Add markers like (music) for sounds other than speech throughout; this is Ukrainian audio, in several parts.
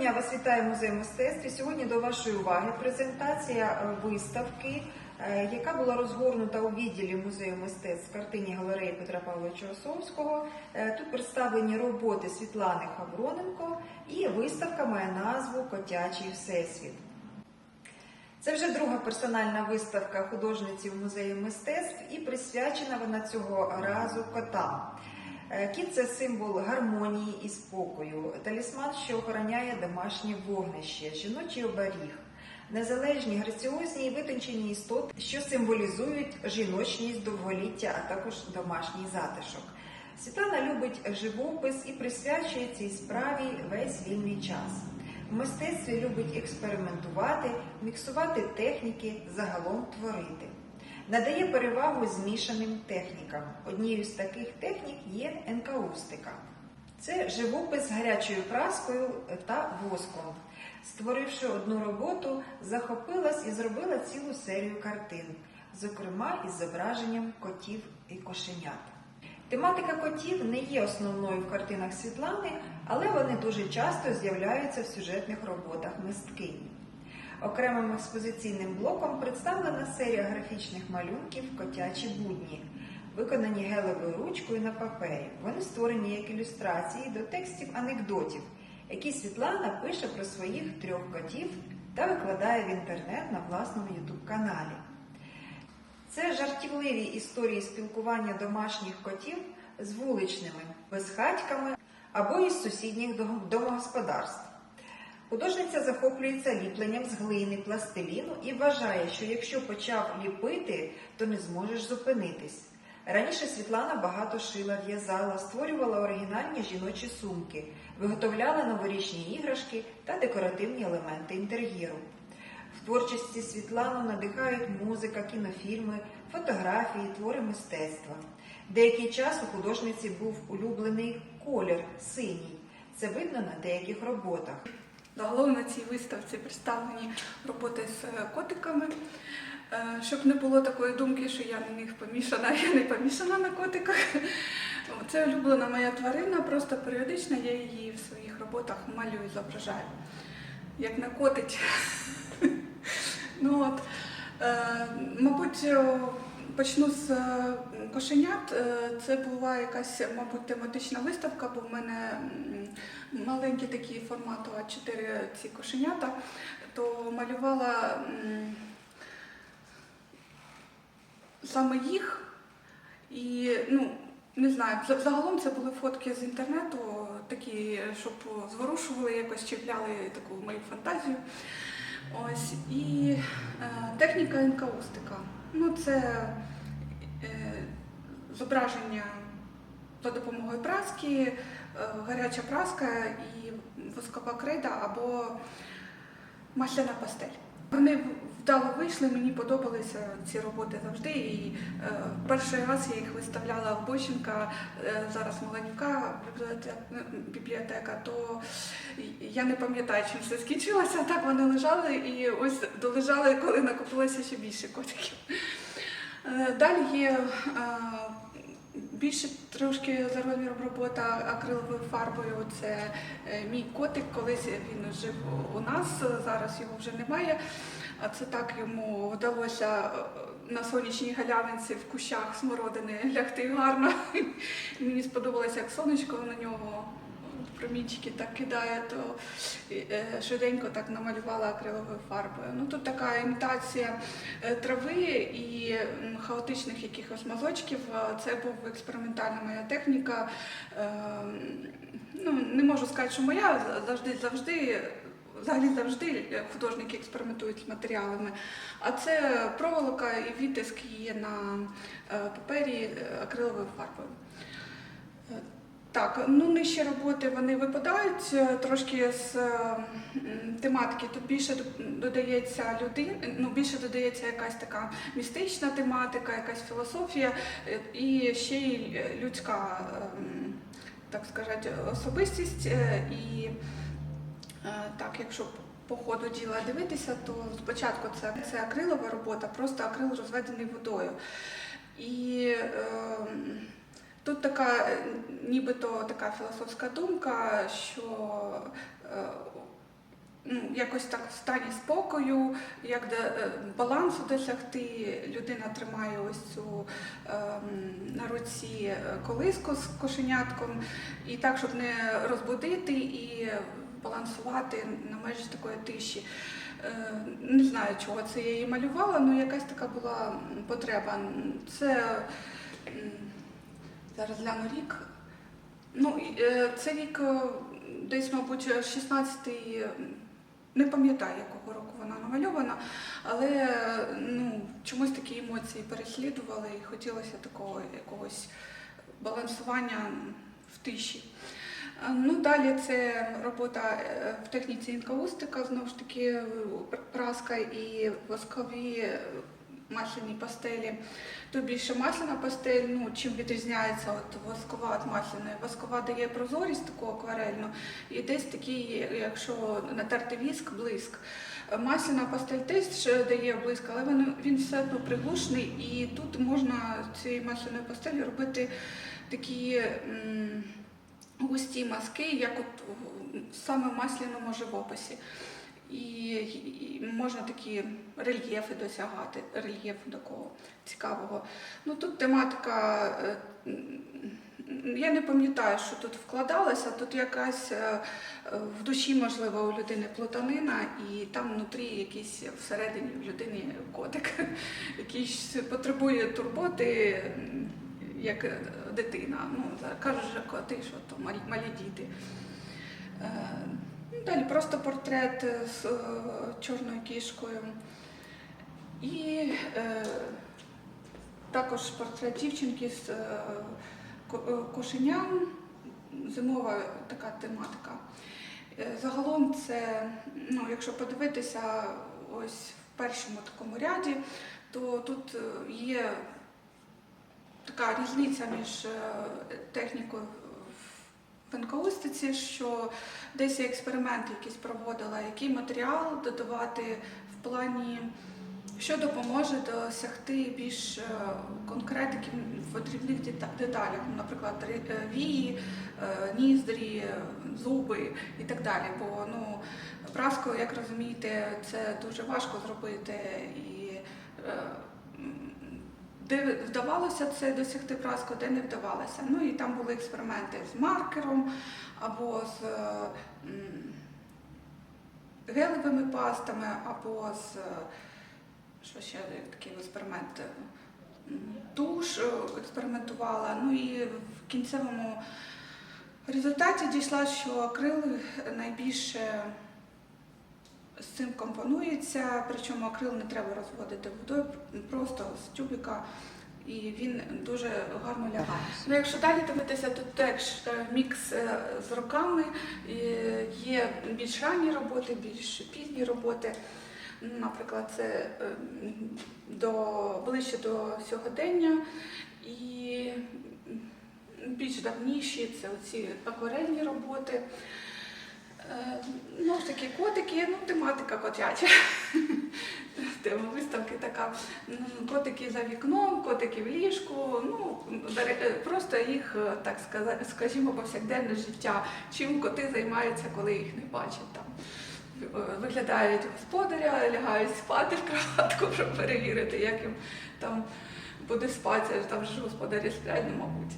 дня вас вітає музей мистецтв. Сьогодні до вашої уваги презентація е, виставки, е, яка була розгорнута у відділі музею мистецтв в картині галереї Петра Павловича Осовського. Е, Тут представлені роботи Світлани Хавроненко, і виставка має назву Котячий всесвіт. Це вже друга персональна виставка художниці в музеї мистецтв і присвячена вона цього разу котам. Е, Кіт це символ гармонії і спокою, талісман, що охороняє домашнє вогнище, жіночий оберіг, незалежні, граціозні і витончені істоти, що символізують жіночність, довголіття, а також домашній затишок. Світлана любить живопис і присвячує цій справі весь вільний час. В мистецтві любить експериментувати, міксувати техніки, загалом творити. Надає перевагу змішаним технікам. Однією з таких технік є енкаустика. Це живопис з гарячою праскою та воском. Створивши одну роботу, захопилась і зробила цілу серію картин, зокрема із зображенням котів і кошенят. Тематика котів не є основною в картинах Світлани, але вони дуже часто з'являються в сюжетних роботах мисткині. Окремим експозиційним блоком представлена серія графічних малюнків Котячі будні, виконані гелевою ручкою на папері. Вони створені як ілюстрації до текстів анекдотів, які Світлана пише про своїх трьох котів та викладає в інтернет на власному ютуб-каналі. Це жартівливі історії спілкування домашніх котів з вуличними безхатьками або із сусідніх домогосподарств. Художниця захоплюється ліпленням з глини, пластиліну і вважає, що якщо почав ліпити, то не зможеш зупинитись. Раніше Світлана багато шила, в'язала, створювала оригінальні жіночі сумки, виготовляла новорічні іграшки та декоративні елементи інтер'єру. В творчості Світлану надихають музика, кінофільми, фотографії, твори мистецтва. Деякий час у художниці був улюблений колір синій. Це видно на деяких роботах. Загалом на цій виставці представлені роботи з е, котиками. Е, Щоб не було такої думки, що я на них помішана, (laughs) я не помішана на котиках. Це улюблена моя тварина, просто періодично я її в своїх роботах малюю, зображаю. Як накотить. (laughs) Ну, от. Е, Мабуть, почну з е, кошенят. Е, Це була якась, мабуть, тематична виставка, бо в мене маленькі такі формату А4 ці кошенята, то малювала саме їх. І ну, не знаю, загалом це були фотки з інтернету, такі, щоб зворушували, якось чіпляли таку мою фантазію. Ось і е, техніка енкаустика. Ну, це е, зображення за допомогою праски, е, гаряча праска і воскова крейда або масляна пастель. Вони вдало вийшли, мені подобалися ці роботи завжди. І е, перший раз я їх виставляла в Бощенка, е, зараз Маланюка бібліотека, бібліотека, то я не пам'ятаю, чим все скінчилося. Так вони лежали і ось долежали, коли накопилося ще більше котиків. Е, Далі є е, більше трошки за розміром робота акриловою фарбою. Це е, мій котик, колись він жив у нас, зараз його вже немає. А це так йому вдалося е, на сонячній галявинці в кущах смородини лягти гарно. (laughs) Мені сподобалося, як сонечко на нього промінчики так кидає, то е, швиденько так намалювала акриловою фарбою. Ну тут така імітація е, трави і хаотичних якихось мазочків. Е, Це був експериментальна моя техніка. Е, Ну, не можу сказати, що моя завжди завжди. Взагалі завжди художники експериментують з матеріалами. А це проволока і відтиск є на е, папері е, акриловою фарбою. Е, Так, ну нижчі роботи вони випадають е, трошки з е, тематики. Тут більше додається людин, ну більше додається якась така містична тематика, якась філософія е, і ще й е, людська, так сказати, особистість. е, І е, так, якщо по ходу діла дивитися, то спочатку це, це акрилова робота, просто акрил розведений водою. І ем, Тут така, е, нібито така філософська думка, що е, ну, якось так в стані спокою, як де, е, балансу досягти. Людина тримає ось цю ем, на руці е, колиску з кошенятком, і так, щоб не розбудити і балансувати на межі такої тиші. Е, Не знаю, чого це я її малювала, але якась така була потреба. Це зараз гляну рік. Ну, е, це рік е, десь, мабуть, 16-й, е, не пам'ятаю, якого року вона намальована, але ну, чомусь такі емоції переслідували і хотілося такого якогось балансування в тиші. Е, Ну, далі це робота е, в техніці інкаустика, знову ж таки, е, праска і воскові масляні пастелі. Тут більше масляна пастель, ну, чим відрізняється от воскова від масляної. Воскова дає прозорість таку акварельну, і десь такий, якщо натерти віск, блиск. Масляна пастель теж дає блиск, але він, він все одно приглушений, і тут можна цією масляною пастелью робити такі м, густі мазки, як от саме в масляному живописі. І, і можна такі рельєфи досягати, рельєфу такого цікавого. Ну тут тематика, е, я не пам'ятаю, що тут вкладалося, тут якась е, в душі, можливо, у людини плутанина, і там внутрі якийсь всередині в людини котик, (laughs) який потребує турботи, як е, дитина. Ну, кажуть, що коти, що то малі, малі діти. Е, Ну, Далі просто портрет з е, чорною кішкою. І також портрет дівчинки з кошеням, зимова така тематика. Загалом це, ну, якщо подивитися ось в першому такому ряді, то тут є така різниця між е, технікою в енкаустиці, що десь я експеримент якийсь проводила, який матеріал додавати в плані, що допоможе досягти більш е, конкретики в дрібних деталях, ну, наприклад, е, вії, ніздрі, зуби і так далі. Бо ну, праску, як розумієте, це дуже важко зробити і. Де вдавалося це досягти праску, де не вдавалося. Ну і там були експерименти з маркером або з е, гелевими пастами, або з е, що ще такий експеримент. Туш е, експериментувала. Ну і в кінцевому результаті дійшла, що акрил найбільше з цим компонується, причому акрил не треба розводити водою, просто з тюбика, і він дуже гарно лягає. Ну, якщо далі дивитися, то теж е, мікс е, з роками, є більш ранні роботи, більш пізні роботи. Ну, Наприклад, це е, до, ближче до сьогодення і більш давніші це оці акварельні роботи. Е, Ну, такі котики, ну, тематика котяча. (laughs) Тема виставки така. Ну, Котики за вікном, котики в ліжку. Ну, е, просто їх, е, так скажімо, повсякденне життя. Чим коти займаються, коли їх не бачать там. Виглядають господаря, лягають спати в кроватку, (laughs) щоб перевірити, як їм там буде спати, там ж господарі сплять, ну, мабуть.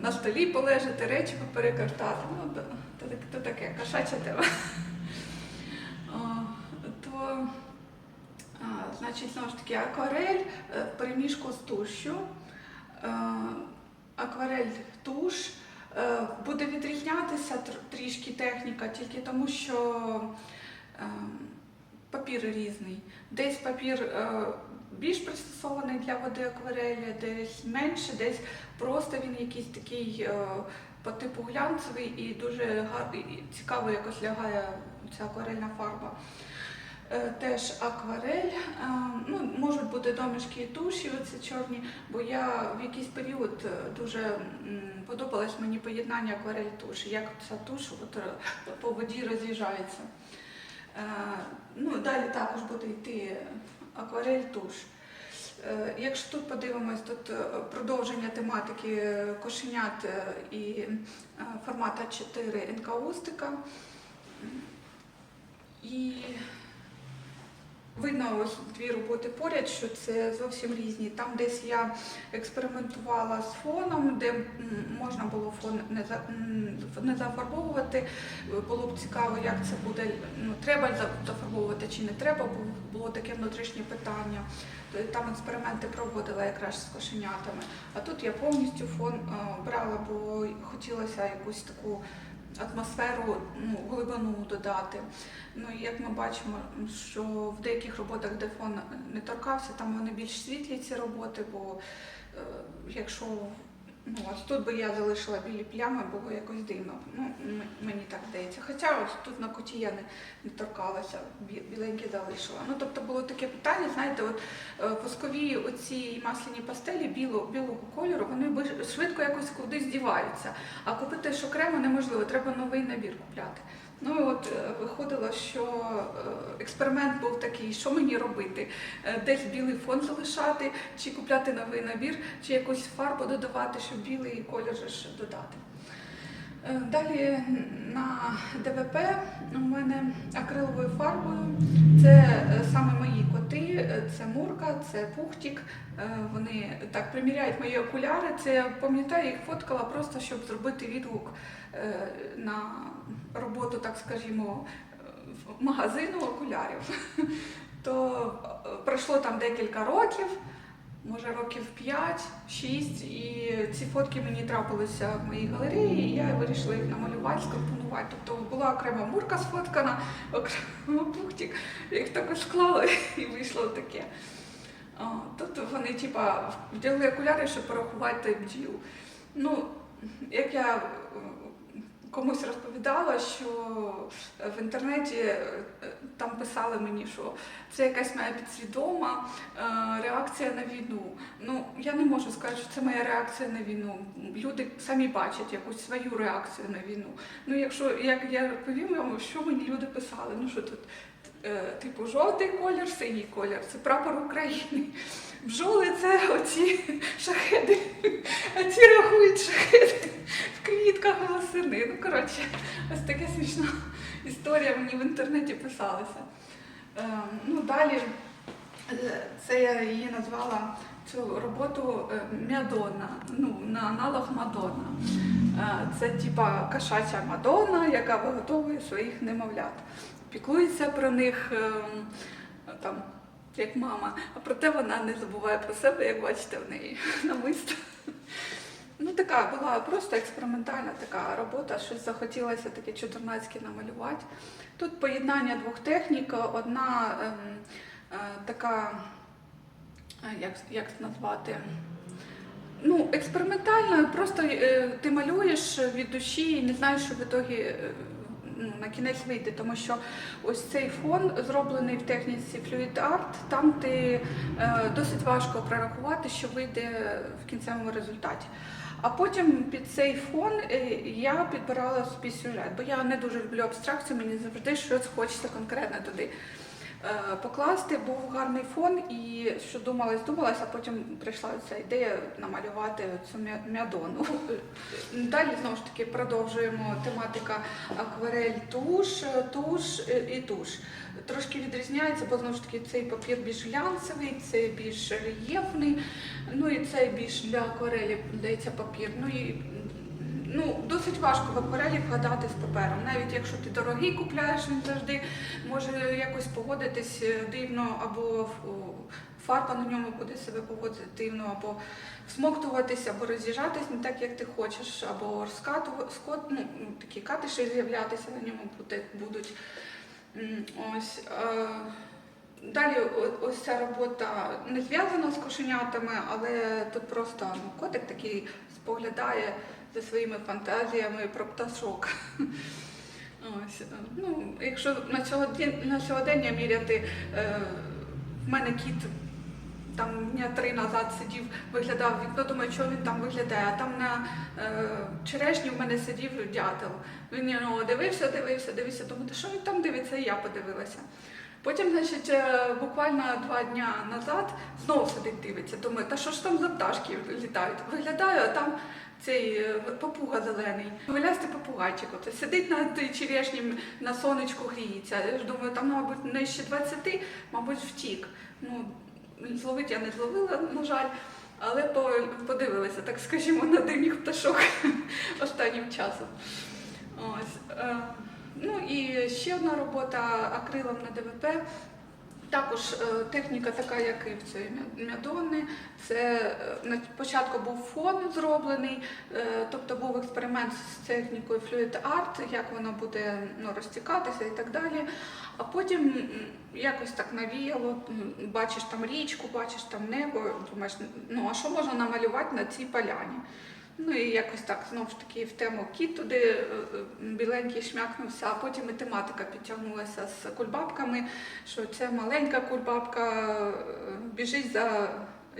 На столі полежати, речі поперекартати. Ну, то, то, таке, кошача тема. То, значить, знову ж таки, акварель е, в переміжку з тушю. Е, Акварель туш е, буде відрізнятися трішки техніка, тільки тому, що папір різний. Десь папір більш пристосований для води акварелі, десь менше, десь просто він якийсь такий по типу глянцевий і дуже цікаво якось лягає ця акварельна фарба. Е, Теж акварель. Е, Ну, можуть бути домішки і туші, оці чорні, бо я в якийсь період е, дуже подобалось мені поєднання акварель туші, як ця туш от, по воді роз'їжджається. Ну, далі також буде йти акварель туш. Е, Якщо тут подивимось, тут е, продовження тематики кошенят е, і формата 4 енкаустика. І видно ось дві роботи поряд, що це зовсім різні. Там десь я експериментувала з фоном, де можна було фон не зафарбовувати. Було б цікаво, як це буде. Ну, треба зафарбовувати чи не треба, бо було таке внутрішнє питання. Там експерименти проводила якраз з кошенятами. А тут я повністю фон е, брала, бо хотілося якусь таку атмосферу, ну, глибину додати. Ну і як ми бачимо, що в деяких роботах, де фон не торкався, там вони більш світлі ці роботи, бо е, якщо ну, ось тут би я залишила білі плями, було якось дивно. Ну, мені так здається. Хоча ось тут на куті я не, не торкалася, бі- біленькі залишила. Ну тобто було таке питання, знаєте, от пускові воскові оці масляні пастелі біло, білого кольору, вони швидко якось кудись діваються. А купити що окремо неможливо, треба новий набір купляти. Ну і от е, виходило, що е, експеримент був такий, що мені робити? Е, Десь білий фон залишати, чи купляти новий набір, чи якусь фарбу додавати, щоб білий колір ж додати. Далі на ДВП у мене акриловою фарбою. Це саме мої коти, це Мурка, це Пухтік. Вони так приміряють мої окуляри. Це пам'ятаю, їх фоткала просто, щоб зробити відгук на роботу, так скажімо, магазину окулярів. То е, пройшло там декілька років, може років 5-6, і ці фотки мені трапилися в моїй галереї, і я вирішила їх намалювати, скомпонувати. Тобто була окрема мурка сфоткана, окремо пухтик, я їх також склала (laughs) і вийшло таке. Тобто вони типа вдягли окуляри, щоб порахувати бджіл. Ну, як я е, комусь розповідала, що в інтернеті е, там писали мені, що це якась моя підсвідома е, реакція на війну. Ну, я не можу сказати, що це моя реакція на війну. Люди самі бачать якусь свою реакцію на війну. Ну, якщо як я розповім вам, що мені люди писали, ну що тут. Е, Типу, жовтий колір, синій колір, це прапор України. Бджоли це оці шахеди, а ці рахують шахеди в квітках волосини. Ну, коротше, ось така смішна історія мені в інтернеті писалася. Ем, ну, далі е, це я її назвала цю роботу е, Мядонна, ну, на аналог Мадонна. Це типа кошача Мадонна, яка виготовує своїх немовлят. Піклується про них ем, там, як мама, а проте вона не забуває про себе, як бачите в неї (laughs) намисто. Ну, така була просто експериментальна така робота, щось захотілося таке чудернацьке намалювати. Тут поєднання двох технік. Одна ем, е, така, е, як, як назвати? Ну, експериментальна, просто е, ти малюєш від душі і не знаєш, що в ітогі е, на кінець вийде, тому що ось цей фон зроблений в техніці Fluid Art, там ти е, досить важко прорахувати, що вийде в кінцевому результаті. А потім під цей фон е, я підбирала собі сюжет, бо я не дуже люблю абстракцію, мені завжди щось хочеться конкретно туди покласти. Був гарний фон, і що думалась, думалась, а потім прийшла ця ідея намалювати цю мядону. (laughs) Далі знову ж таки продовжуємо тематика акварель туш, туш е, і туш. Трошки відрізняється, бо знову ж таки цей папір більш глянцевий, цей більш рельєфний, ну і цей більш для акварелі здається папір. Ну і ну, досить важко в акварелі вгадати з папером. Навіть якщо ти дорогий купляєш, він завжди може якось поводитись е, дивно, або фарба на ньому буде себе поводити дивно, або всмоктуватися, або роз'їжджатись не так, як ти хочеш, або розкатувати, скот, ну, такі катиші з'являтися на ньому будуть. Ось. е, Далі ось ця робота не зв'язана з кошенятами, але тут просто ну, котик такий споглядає за своїми фантазіями про пташок. Ось. е, Ну, якщо на сьогодні, на сьогодення міряти, е, в мене кіт там дня три назад сидів, виглядав вікно, думаю, що він там виглядає. А там на е, черешні в мене сидів дятел. Він нього дивився, дивився, дивився, думаю, що він там дивиться, і я подивилася. Потім, значить, е, буквально два дня назад знову сидить дивиться. Думаю, та що ж там за пташки літають? Виглядаю, а там цей е, папуга зелений, хвилястий попугайчик. От, сидить над черешнім на сонечку гріється. Я ж думаю, там, мабуть, нижче 20, мабуть, втік. Ну, зловити я не зловила, на жаль. Але по- подивилася, так скажімо, на дивних пташок (laughs) останнім часом. Ось. Е, ну і ще одна робота акрилом на ДВП. Також е, техніка така, як і в мя- мядони. Це е, на початку був фон зроблений, е, тобто був експеримент з технікою Fluid Art, як воно буде ну, розтікатися і так далі. А потім якось так навіяло, бачиш там річку, бачиш там небо, думаєш, ну а що можна намалювати на цій поляні? Ну і якось так знову ж таки в тему кіт туди е, е, біленький шмякнувся, а потім і тематика підтягнулася з кульбабками, що ця маленька кульбабка е, біжить за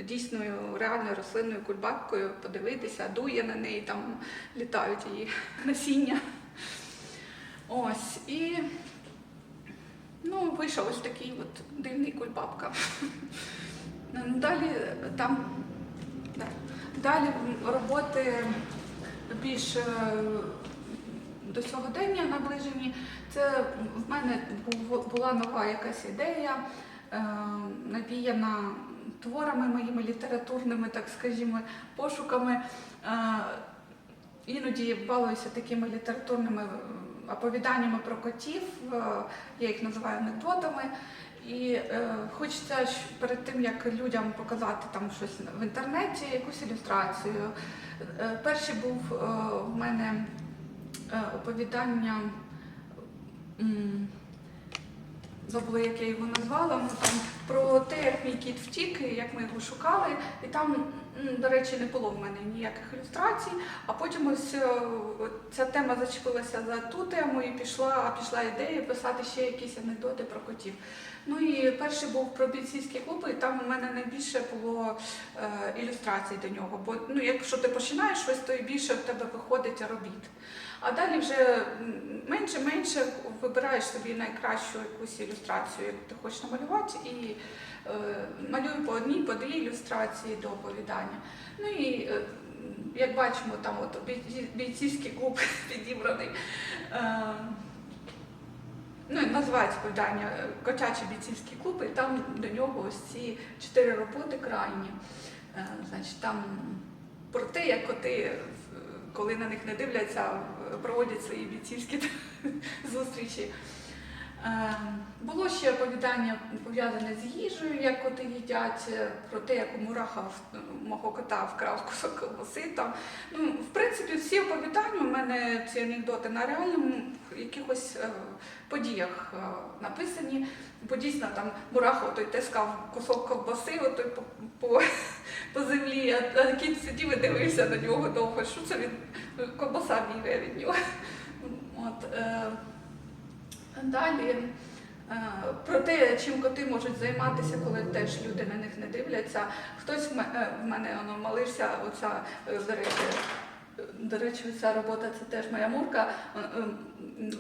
дійсною реальною рослинною кульбабкою, подивитися, дує на неї, там літають її (laughs) насіння. Ось і ну, вийшов ось такий от дивний кульбабка. (laughs) Ну, Далі там. Далі роботи більш е, до сьогодення наближені. Це в мене була нова якась ідея, е, навіяна творами моїми літературними, так скажімо, пошуками. Е, Іноді балуюся такими літературними оповіданнями про котів, я їх називаю анекдотами. І е, хочеться перед тим, як людям показати там щось в інтернеті, якусь ілюстрацію. Е, перший був е, в мене е, оповідання. м, Забула, як я його назвала, ну, там про те, як мій кіт втік, як ми його шукали. І там, до речі, не було в мене ніяких ілюстрацій. А потім ось е, ця тема зачепилася за ту тему і пішла, пішла ідея писати ще якісь анекдоти про котів. Ну і перший був про бійцівські клуби, і там у мене найбільше було е, ілюстрацій до нього. Бо ну, якщо ти починаєш щось, то і більше в тебе виходить робіт. А далі вже менше-менше вибираєш собі найкращу якусь ілюстрацію, яку ти хочеш намалювати, і е, малюю по одній, по дві ілюстрації до оповідання. Ну і е, як бачимо, там от бійцівський клуб (laughs) підібраний. Е, Ну, називається оповідання е, Котячий бійцівський клуб, і там до нього ось ці чотири роботи крайні. Е, Значить, там про те, як коти, коли на них не дивляться, проводять свої бійцівські зустрічі. Е, Було ще оповідання пов'язане з їжею, як коти їдять, е, про те, як у мураха мого кота вкрав кусок колбаси. Там. Ну, в принципі, всі оповідання у мене ці анекдоти на реальному якихось е, подіях е, написані. Бо дійсно там мураха той тискав кусок ковбаси отой по, по, (laughs) по землі, а, кіт сидів і дивився на нього довго, що це він ковбаса бігає від нього. (laughs) От, е, далі е, про те, чим коти можуть займатися, коли теж люди на них не дивляться. Хтось в е, мене воно малився, оця, е, до речі, до речі, ця робота це теж моя мурка.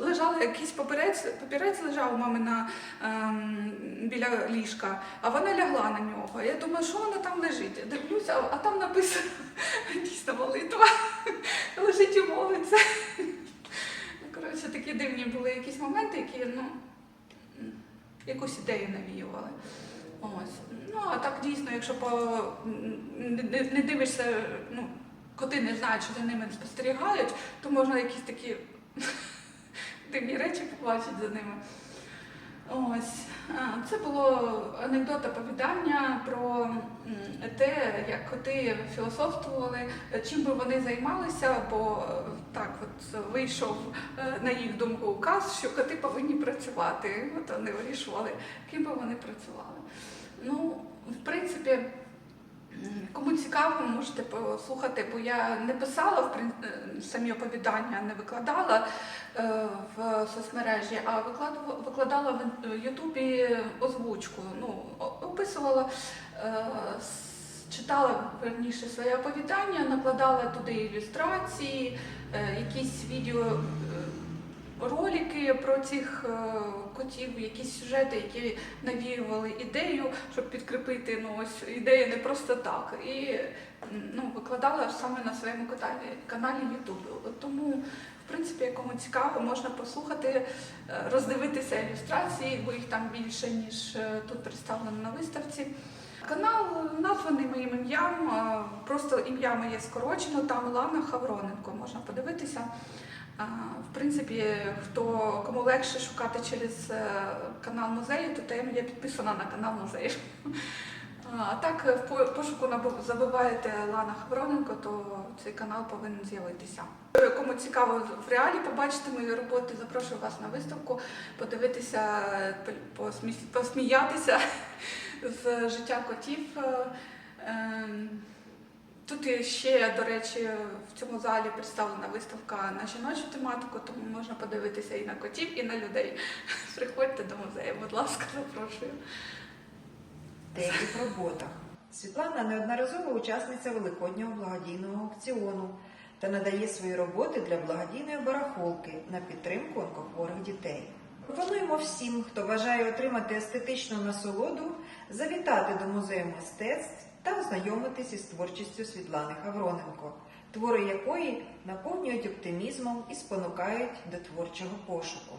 Лежала якийсь папірець, папірець лежав у мами на, ем, біля ліжка, а вона лягла на нього. Я думаю, що вона там лежить? Дивлюся, а там написано (laughs) дійсно молитва. (laughs) Лежить і молиться. Такі дивні були якісь моменти, які ну, якусь ідею навіювали. Ось. Ну, а так дійсно, якщо по, не дивишся, ну, коти не знають, що за ними спостерігають, то можна якісь такі (laughs) дивні речі побачити за ними. Ось. Це було анекдот оповідання про те, як коти філософствували, чим би вони займалися, бо так от вийшов е, на їх думку указ, що коти повинні працювати. От вони вирішували, ким би вони працювали. Ну, в принципі, цікаво, можете послухати, бо я не писала в е, самі оповідання, не викладала е, в соцмережі, а викладала в Ютубі озвучку. Ну, описувала, е, читала верніше своє оповідання, накладала туди ілюстрації, якісь відео. Ролики про цих е, котів, якісь сюжети, які навіювали ідею, щоб підкріпити ну ось ідею не просто так. І ну, викладала саме на своєму каналі, каналі YouTube. Тому, в принципі, кому цікаво, можна послухати, е, роздивитися ілюстрації, бо їх там більше, ніж е, тут представлено на виставці. Канал названий моїм ім'ям, просто ім'я моє скорочено, там Лана Хавроненко можна подивитися. В принципі, хто кому легше шукати через е, канал музею, то там я підписана на канал музею. А так, в пошуку забиваєте Лана Хавроненко, то цей канал повинен з'явитися. Кому цікаво в реалі побачити мої роботи, запрошую вас на виставку, подивитися, по- посміятися з життя котів. Тут ще, до речі, в цьому залі представлена виставка на жіночу тематику, тому можна подивитися і на котів, і на людей. (laughs) Приходьте до музею, будь ласка, запрошую. деяких роботах. Світлана неодноразова учасниця великоднього благодійного аукціону та надає свої роботи для благодійної барахолки на підтримку онкохворих дітей. Пропонуємо всім, хто бажає отримати естетичну насолоду, завітати до музею мистецтв та ознайомитись із творчістю Світлани Хавроненко, твори якої наповнюють оптимізмом і спонукають до творчого пошуку.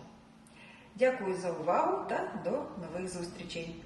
Дякую за увагу та до нових зустрічей!